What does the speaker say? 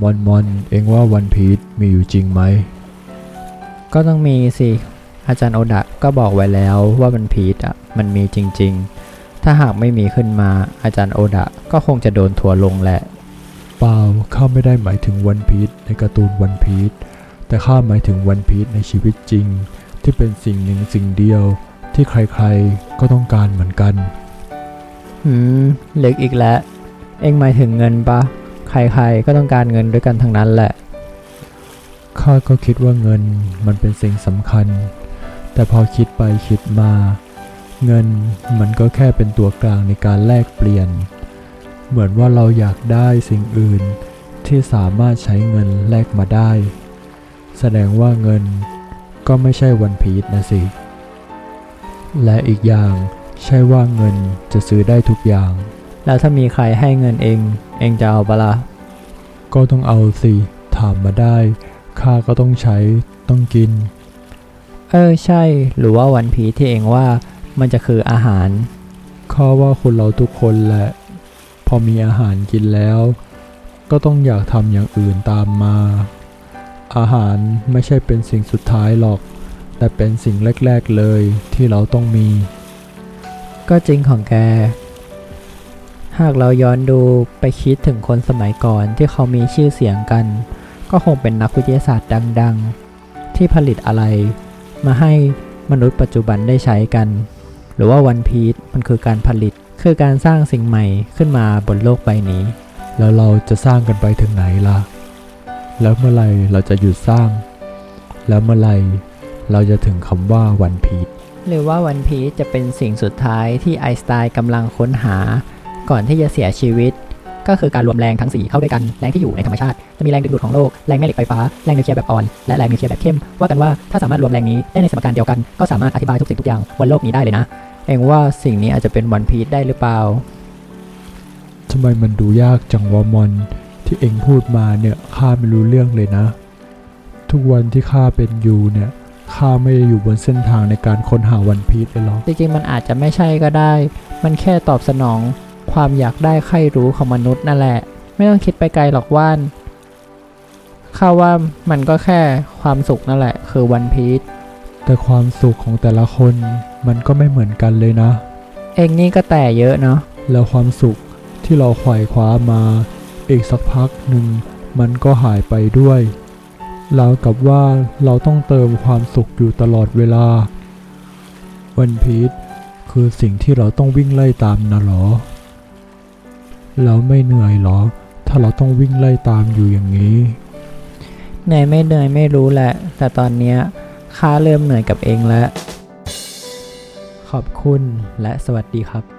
มอนมอนเองว่าวันพีชมีอยู่จริงไหม ก็ต้องมีสิ อาจารย์โอดะก็บอกไว้แล้วว่ามันพีชอะมันมีจริง ๆ ถ้าหากไม่มีขึ้นมาอาจารย์โอดะก็คงจะโดนทัวร์ลงแหละ เปล่าข้าไม่ได้หมายถึงวันพีชในการ์ตูนวันพีชแต่ข้าหมายถึงวันพีชในชีวิตจริง ที่เป็นสิ่งหนึ่งสิ่งเดียว ที่ใครๆก็ต้องการเหมือนกันหืมเล็กอีกแล้ว เอ็งหมายถึงเงินปะ ใครๆก็ต้องการเงินด้วยกันทั้งนั้นแหละ ข้าก็คิดว่าเงินมันเป็นสิ่งสำคัญ แต่พอคิดไปคิดมา เงินมันก็แค่เป็นตัวกลางในการแลกเปลี่ยน เหมือนว่าเราอยากได้สิ่งอื่นที่สามารถใช้เงินแลกมาได้ แสดงว่าเงินก็ไม่ใช่วันพีชนะสิ และอีกอย่างใช่ว่าเงินจะซื้อได้ทุกอย่าง แล้วถ้ามีใครให้เงินเอง เองจะเอาปะล่ะก็ต้องเอาสิ ถามมาได้ข้าก็ต้องใช้ต้องกิน เออใช่ หรือว่าวันพีชที่เองว่ามันจะคืออาหารข้าว่าคนเราทุกคนแหละ พอมีอาหารกินแล้ว ก็ต้องอยากทำอย่างอื่นตามมา อาหารไม่ใช่เป็นสิ่งสุดท้ายหรอก แต่เป็นสิ่งแรก ๆเลยที่เราต้องมี ก็จริงของแก หากเราย้อนดูไปคิดถึงคนสมัยก่อนที่เขามีชื่อเสียงกัน ก็คงเป็นนักวิทยาศาสตร์ดัง ๆ ที่ผลิตอะไร มาให้มนุษย์ปัจจุบันได้ใช้กัน หรือว่าวันพีชมันคือการผลิต คือการสร้างสิ่งใหม่ขึ้นมาบนโลกใบนี้ แล้วเราจะสร้างกันไปถึงไหนล่ะ แล้วเมื่อไรเราจะหยุดสร้าง แล้วเมื่อไรเราจะถึงคำว่าวันพีชหรือว่าวันพีชจะเป็นสิ่งสุดท้ายที่ไอน์สไตน์กำลังค้นหา ก่อนที่จะเสียชีวิต ก็คือการรวมแรงทั้ง4เข้าด้วยกันแรงที่อยู่ในธรรมชาติจะมีแรงดึงดูดของโลกแรงแม่เหล็กไฟฟ้าแรงนิวเคลียร์แบบอ่อนและแรงนิวเคลียร์แบบเข้มว่ากันว่าถ้าสามารถรวมแรงนี้ได้ในสมการเดียวกันก็สามารถอธิบายทุกสิ่งทุกอย่างบนโลกนี้ได้เลยนะ เองว่าสิ่งนี้อาจจะเป็นวันพีชได้หรือเปล่าทำไมมันดูยากจังวะมอนที่เองพูดมาเนี่ยข้าไม่รู้เรื่องเลยนะ ทุกวันที่ข้าเป็นอยู่เนี่ยข้าไม่ได้อยู่บนเส้นทางในการค้นหาวันพีชเลยหรอกจริงๆมันอาจจะไม่ใช่ก็ได้ มันแค่ตอบสนอง ความอยากได้ใครรู้ของมนุษย์นั่นแหละ ไม่ต้องคิดไปไกลหรอกว่านข้าว่ามันก็แค่ความสุขนั่นแหละ คือวันพีชแต่ความสุขของแต่ละคนมันก็ไม่เหมือนกันเลยนะ เองนี่ก็แต่เยอะเนาะแล้วความสุขที่เราไขว่คว้ามาอีกสักพักหนึ่งมันก็หายไปด้วยราวกับว่าเราต้องเติมความสุขอยู่ตลอดเวลา วันพีชคือสิ่งที่เราต้องวิ่งไล่ตามนะหรอ เราไม่เหนื่อยหรอ ถ้าเราต้องวิ่งไล่ตามอยู่อย่างนี้ เหนื่อยไม่เหนื่อยไม่รู้แหละ แต่ตอนเนี้ยข้าเริ่มเหนื่อยกับเองแล้ว ขอบคุณและสวัสดีครับ